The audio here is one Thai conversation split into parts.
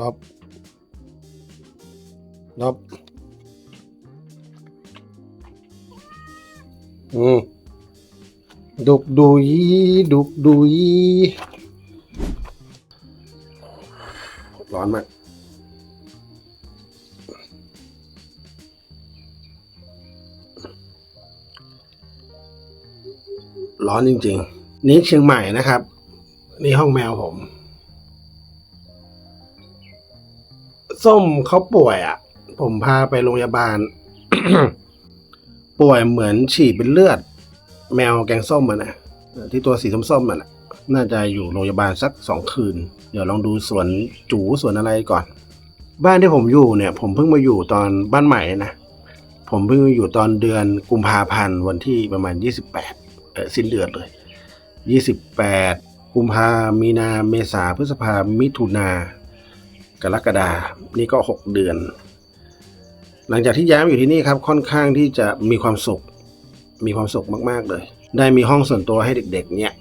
ลบลบอืมดุกดุยดุกดุยร้อนมากร้อนจริง ๆ นี่เชียงใหม่นะครับ นี่ห้องแมวผม ส้มเขาป่วยอะ ผมพาไปโรงพยาบาล ป่วยเหมือนฉี่เป็นเลือด แมวแกงส้มมันนะที่ตัวสีส้มๆมันน่ะน่าจะอยู่โรงพยาบาลสักสองคืน เดี๋ยวลองดูสวนจูสวนอะไรก่อน บ้านที่ผมอยู่เนี่ย ผมเพิ่งมาอยู่ตอนบ้านใหม่นะผมเพิ่งมาอยู่ตอนเดือนกุมภาพันธ์วันที่ประมาณ 28เออสิ้นเดือนเลย 28 กุมภามีนาเมษาพฤษภามิถุนา กรกฎานี่ก็ 6 เดือน หลังจากที่ย้ายมาอยู่ที่นี่ครับค่อนข้างที่จะมีความสุข มีความสุขมาก ๆ เลย ได้มีห้องส่วนตัวให้เด็ก ๆ เนี่ย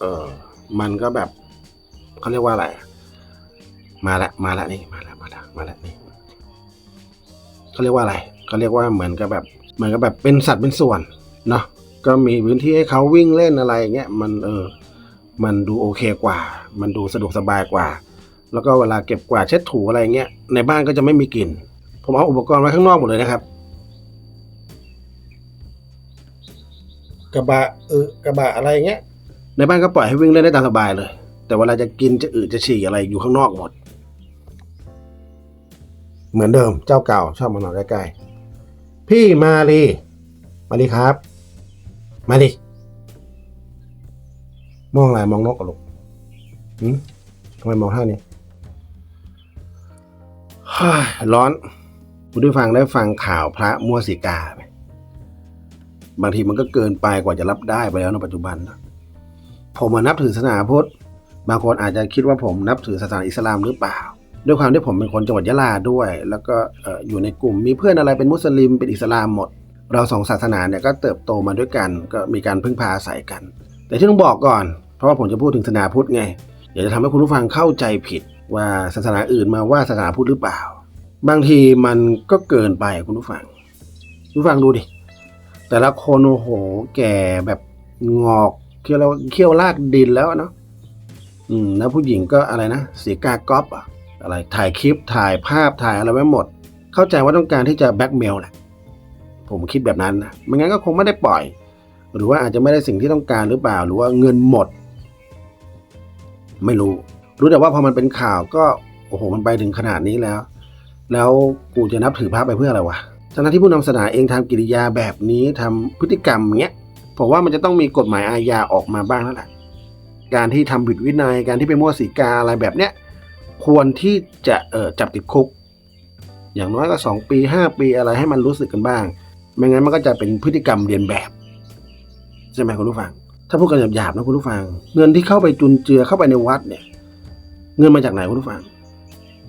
เออมันก็แบบเขาเรียกว่าอะไร มาละมาละนี่มาละมาละมาละนี่เขาเรียกว่าอะไรเขาเรียกว่าเหมือนกับแบบเหมือนกับแบบเป็นสัตว์เป็นส่วนเนาะก็มีพื้นที่ให้เขาวิ่งเล่นอะไรอย่างเงี้ยมันเออ มันดูโอเคกว่า มันดูสะดวกสบายกว่า แล้วก็เวลาเก็บกวาดเช็ดถูอะไรเงี้ยในบ้านก็จะไม่มีกลิ่น ผมเอาอุปกรณ์ไว้ข้างนอกหมดเลยนะครับ กระบะเออกระบะอะไรเงี้ย ในบ้านก็ปล่อยให้วิ่งเล่นได้ตามสบายเลย แต่เวลาจะกินจะอืดจะฉี่อะไรอยู่ข้างนอกหมด เหมือนเดิมเจ้าเก่าชอบมานอนใกล้ๆพี่มาลีมาลีครับ มาดิมองอะไรมองนกกับลูกหืมทำไมมองท่านี้ฮ่า ร้อนคุณได้ฟังได้ฟังข่าวพระมั่วสีกาไหมบางทีมันก็เกินไปกว่าจะรับได้ไปแล้วในปัจจุบันนะผมมานับถือศาสนาพุทธบางคนอาจจะคิดว่าผมนับถือศาสนาอิสลามหรือเปล่า ด้วยความที่ผมเป็นคนจังหวัดยะลาด้วย แล้วก็อยู่ในกลุ่มมีเพื่อนอะไรเป็นมุสลิมเป็นอิสลามหมด เราสองศาสนาเนี่ยก็เติบโตมาด้วยกัน ก็มีการพึ่งพาอาศัยกัน แต่ที่ต้องบอกก่อน เพราะว่าผมจะพูดถึงศาสนาพุทธไงเดี๋ยวจะทำให้คุณผู้ฟังเข้าใจผิด ว่าศาสนาอื่นมาว่าศาสนาพุทธหรือเปล่า บางทีมันก็เกินไปคุณผู้ฟังคุณผู้ฟังดูดิ แต่ละคนโอ้โห แก่แบบงอกเคี้ยวเคี้ยวลากดินแล้วเนาะอืมแล้วผู้หญิงก็อะไรนะเสียกาก๊อปอะอะไรถ่ายคลิปถ่ายภาพถ่ายอะไรไว้หมด เข้าใจว่าต้องการที่จะแบ็กเมลแหละผมคิดแบบนั้นนะไม่งั้นก็คงไม่ได้ปล่อย หรือว่าอาจจะไม่ได้สิ่งที่ต้องการหรือเปล่า หรือว่าเงินหมด ไม่รู้ รู้แต่ว่าพอมันเป็นข่าวก็โอ้โหมันไปถึงขนาดนี้แล้ว แล้วกูจะนับถือพระไปเพื่ออะไรวะทั้งที่ผู้นำศาสนาเองทำกิริยาแบบนี้ทำพฤติกรรมเงี้ยผมว่ามันจะต้องมีกฎหมายอาญาออกมาบ้างแล้วแหละการที่ทำผิดวินัยการที่ไปมั่วสีกาอะไรแบบเนี้ยควรที่จะเออจับติดคุก อย่างน้อยก็สองปีห้าปีอะไรให้มันรู้สึกกันบ้าง ไม่งั้นมันก็จะเป็นพฤติกรรมเรียนแบบใช่ไหมคุณผู้ฟัง ถ้าพูดกันหยาบๆนะคุณผู้ฟัง เงินที่เข้าไปจุนเจือเข้าไปในวัดเนี่ย เงินมาจากไหนคุณผู้ฟัง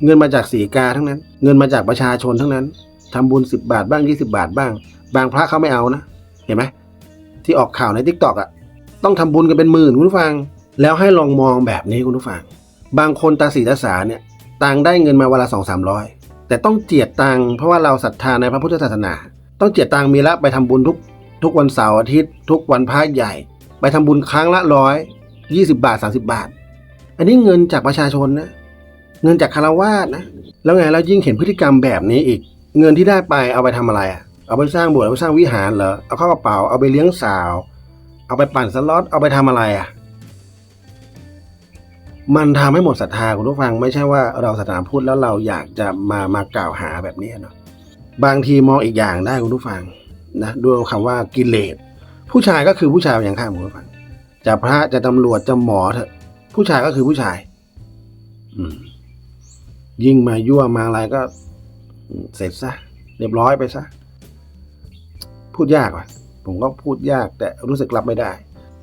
เงินมาจากสีกาทั้งนั้น เงินมาจากประชาชนทั้งนั้นทำบุญสิบาทบ้างยี่สิบาทบ้าง บางพระเขาไม่เอานะ เห็นไหมที่ออกข่าวในทิกตอกอะ ต้องทำบุญกันเป็นหมื่นคุณผู้ฟัง แล้วให้ลองมองแบบนี้คุณผู้ฟัง บางคนตาสีตาสาเนี่ยต่างได้เงินมาวันละสองสามร้อยแต่ต้องเจียดตังเพราะว่าเราศรัทธาในพระพุทธศาสนา ต้องเจียดตังมีละไปทำบุญทุกทุกวันเสาร์อาทิตย์ ทุกวันพระใหญ่ ไปทำบุญครั้งละร้อยยี่สิบาทสาสิบาท อันนี้เงินจากประชาชนนะเงินจากคารวาสนะแล้วไงแล้วยิ่งเห็นพฤติกรรมแบบนี้อีก เงินที่ได้ไปเอาไปทำอะไรอะเอาไปสร้างโบสถ์เอาไปสร้างวิหารเหรอเอาเข้ากระเป๋าเอาไปเลี้ยงสาว เอาไปปั่นสล็อตเอาไปทำอะไรอะมันทำให้หมดศรัทธาคุณผู้ฟังไม่ใช่ว่าเราศาสนาพุทธแล้วเราอยากจะมามากล่าวหาแบบนี้เนาะบางทีมองอีกอย่างได้คุณผู้ฟังนะด้วยคำว่ากิเลสผู้ชายก็คือผู้ชายอย่างข้ามคุณผู้ฟังจะพระจะตำรวจจะหมอเถอะ ผู้ชายก็คือผู้ชาย อืม ยิ่งมายั่วมาอะไรก็อืมเสร็จซะเรียบร้อยไปซะพูดยากว่ะ ผมก็พูดยากแต่รู้สึกรับไม่ได้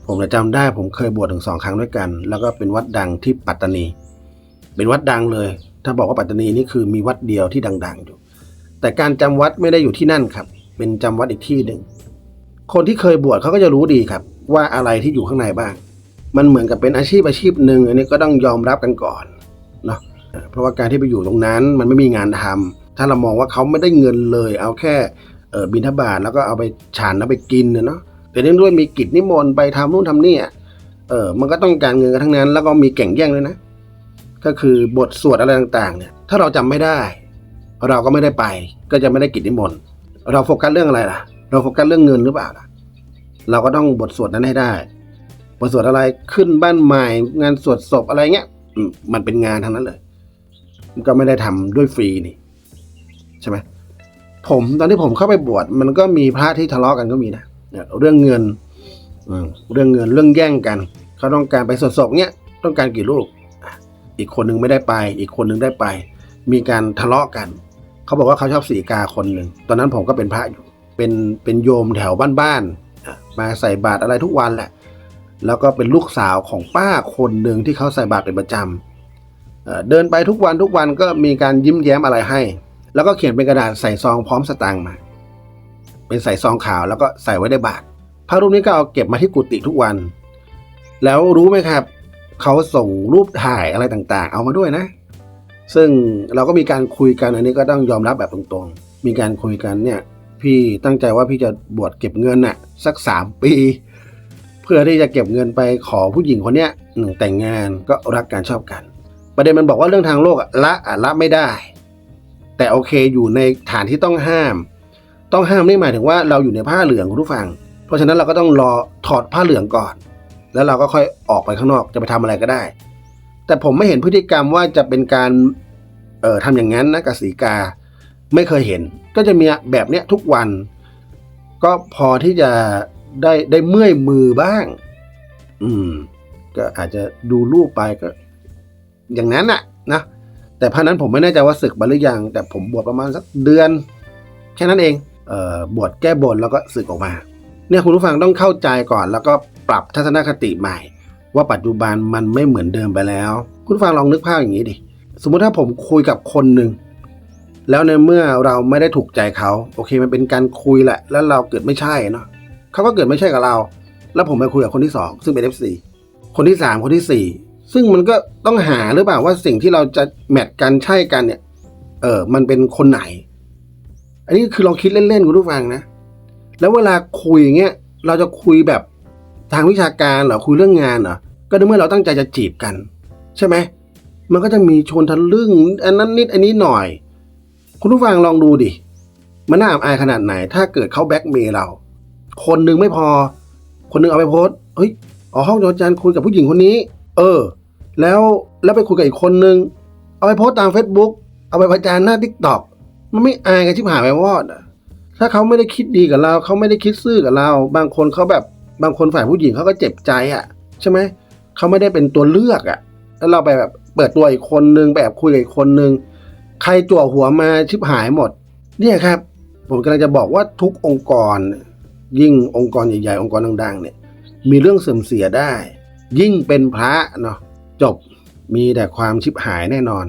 ผมจะจำได้ ผมเคยบวชถึงสองครั้งด้วยกัน แล้วก็เป็นวัดดังที่ปัตตานี เป็นวัดดังเลย ถ้าบอกว่าปัตตานีนี่คือมีวัดเดียวที่ดัง ๆอยู่ แต่การจำวัดไม่ได้อยู่ที่นั่นครับ เป็นจำวัดอีกที่หนึ่งคนที่เคยบวชเขาก็จะรู้ดีครับ ว่าอะไรที่อยู่ข้างในบ้าง มันเหมือนกับเป็นอาชีพอาชีพหนึ่งอันนี้ก็ต้องยอมรับกันก่อนเนาะเพราะว่าการที่ไปอยู่ตรงนั้นมันไม่มีงานทำถ้าเรามองว่าเขาไม่ได้เงินเลย เอาแค่เออบินทบาทแล้วก็เอาไปฉันแล้วไปกินนะเนาะแต่เนื่องด้วยมีกิจนิมนต์ไปทำนู่นทำนี่เออมันก็ต้องการเงินกันทั้งนั้น แล้วก็มีแก่งแย่งด้วยนะ ก็คือบทสวดอะไรต่างๆ เนี่ย ถ้าเราจำไม่ได้ เราก็ไม่ได้ไป ก็จะไม่ได้กิจนิมนต์เราโฟกัสเรื่องอะไรล่ะ เราโฟกัสเรื่องเงินหรือเปล่าล่ะ เราก็ต้องบทสวดนั้นให้ได้ บทสวดอะไรขึ้นบ้านใหม่ งานสวดศพอะไรเงี้ยมันเป็นงานทั้งนั้นเลย มันก็ไม่ได้ทำด้วยฟรีนี่ ใช่ไหมผมตอนที่ผมเข้าไปบวชมันก็มีพระที่ทะเลาะกันก็มีนะเนี่ยเรื่องเงินเรื่องเงินเรื่องแย่งกัน เขาต้องการไปสวดศพเนี้ยต้องการกี่ลูก อีกคนนึงไม่ได้ไป อีกคนนึงได้ไป มีการทะเลาะกัน เขาบอกว่าเขาชอบสีกาคนหนึ่งตอนนั้นผมก็เป็นพระอยู่เป็นเป็นโยมแถวบ้านๆมาใส่บาตรอะไรทุกวันแหละ แล้วก็เป็นลูกสาวของป้าคนหนึ่งที่เขาใส่บาตรเป็นประจำเดินไปทุกวันทุกวันก็มีการยิ้มแย้มอะไรให้ แล้วก็เขียนเป็นกระดาษใส่ซองพร้อมสตางค์มา เป็นใส่ซองขาวแล้วก็ใส่ไว้ในบาตรพระรูปนี้ก็เอาเก็บมาที่กุฏิทุกวัน แล้วรู้ไหมครับ เขาส่งรูปถ่ายอะไรต่างๆ เอามาด้วยนะ ซึ่งเราก็มีการคุยกันอันนี้ก็ต้องยอมรับแบบตรงๆ มีการคุยกันเนี่ย พี่ตั้งใจว่าพี่จะบวชเก็บเงินน่ะสักสามปี พื่อที่จะเก็บเงินไปขอผู้หญิงคนเนี้ยหนึ่งแต่งงานก็รักกันชอบกัน ประเด็นมันบอกว่าเรื่องทางโลกอะละอะละไม่ได้ แต่โอเคอยู่ในฐานที่ต้องห้าม ต้องห้ามนี่หมายถึงว่าเราอยู่ในผ้าเหลืองคุณผู้ฟัง เพราะฉะนั้นเราก็ต้องรอถอดผ้าเหลืองก่อน แล้วเราก็ค่อยออกไปข้างนอกจะไปทำอะไรก็ได้ แต่ผมไม่เห็นพฤติกรรมว่าจะเป็นการเอ่อทำอย่างนั้นนะกับสีกาไม่เคยเห็น ก็จะมีแบบเนี้ยทุกวัน ก็พอที่จะ ได้ได้เมื่อยมือบ้าง อืม ก็อาจจะดูรูปไปก็ อย่างนั้นน่ะ นะแต่พระนั้นผมไม่แน่ใจว่าศึกมาหรือยัง แต่ผมบวชประมาณสักเดือน แค่นั้นเองเอ่อบวชแก้บนแล้วก็ศึกออกมา เนี่ยคุณผู้ฟังต้องเข้าใจก่อน แล้วก็ปรับทัศนคติใหม่ ว่าปัจจุบันมันไม่เหมือนเดิมไปแล้ว คุณผู้ฟังลองนึกภาพอย่างนี้ดิสมมุติถ้าผมคุยกับคนหนึ่งแล้วในเมื่อเราไม่ได้ถูกใจเขา โอเคมันเป็นการคุยแหละ แล้วเราเกิดไม่ใช่เนาะ เขาก็เกิดไม่ใช่กับเรา แล้วผมไปคุยกับคนที่สองซึ่งเป็น FC คนที่สามคนที่สี่ซึ่งมันก็ต้องหาหรือเปล่าว่าสิ่งที่เราจะแมทกันใช่กันเนี่ย เออมันเป็นคนไหน อันนี้คือลองคิดเล่นๆคุณผู้ฟังนะ แล้วเวลาคุยอย่างเงี้ยเราจะคุยแบบทางวิชาการเหรอคุยเรื่องงานเหรอก็ในเมื่อเราตั้งใจจะจีบกัน ใช่ไหมมันก็จะมีชนทะลึ่งอันนั้นนิดอันนี้หน่อย คุณผู้ฟังลองดูดิมันน่าอับอายขนาดไหน ถ้าเกิดเขาแบ็กเมย์เรา คนหนึ่งไม่พอ คนหนึ่งเอาไปโพสเฮ้ยอ๋อห้องอาจารย์คุยกับผู้หญิงคนนี้ เออ แล้วแล้วไปคุยกับอีกคนนึง เอาไปโพสตาม Facebook เอาไปประจานหน้าทิกตอกมันไม่อายกันชิบหายไปวอดอะถ้าเขาไม่ได้คิดดีกับเราเขาไม่ได้คิดซื่อกับเรา บางคนเขาแบบบางคนฝ่ายผู้หญิงเขาก็เจ็บใจอะใช่ไหมเขาไม่ได้เป็นตัวเลือกอะแล้วเราไปแบบเปิดตัวอีกคนนึงแบบคุยกับอีกคนนึงใครจั่วหัวมาชิบหายหมด เนี่ยครับ ผมกำลังจะบอกว่าทุกองค์กร ยิ่งองค์กรใหญ่ๆ องค์กรดังๆเนี่ยมีเรื่องเสื่อมเสียได้ ยิ่งเป็นพระเนาะจบมีแต่ความชิบหายแน่นอน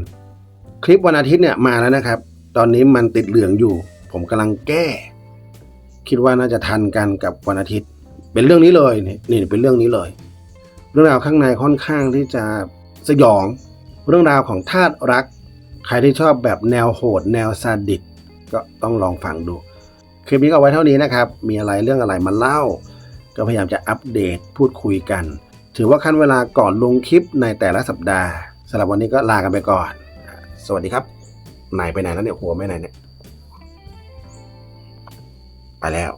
คลิปวันอาทิตย์เนี่ยมาแล้วนะครับ ตอนนี้มันติดเหลืองอยู่ ผมกำลังแก้ คิดว่าน่าจะทันกันกับวันอาทิตย์ เป็นเรื่องนี้เลยนี่เป็นเรื่องนี้เลย เรื่องราวข้างในค่อนข้างที่จะสยอง เรื่องราวของทาสรัก ใครที่ชอบแบบแนวโหด แนวซาดิสก็ต้องลองฟังดู ลิปนี้ก็ไว้เท่านี้นะครับ มีอะไรเรื่องอะไรมาเล่า ก็พยายามจะอัปเดตพูดคุยกัน ถือว่าขั้นเวลาก่อนลงคลิปในแต่ละสัปดาห์สำหรับวันนี้ก็ลากันไปก่อน สวัสดีครับ ไหนไปไหนแล้วเนี่ยหัวไม่ไหนเนี่ย ไปแล้ว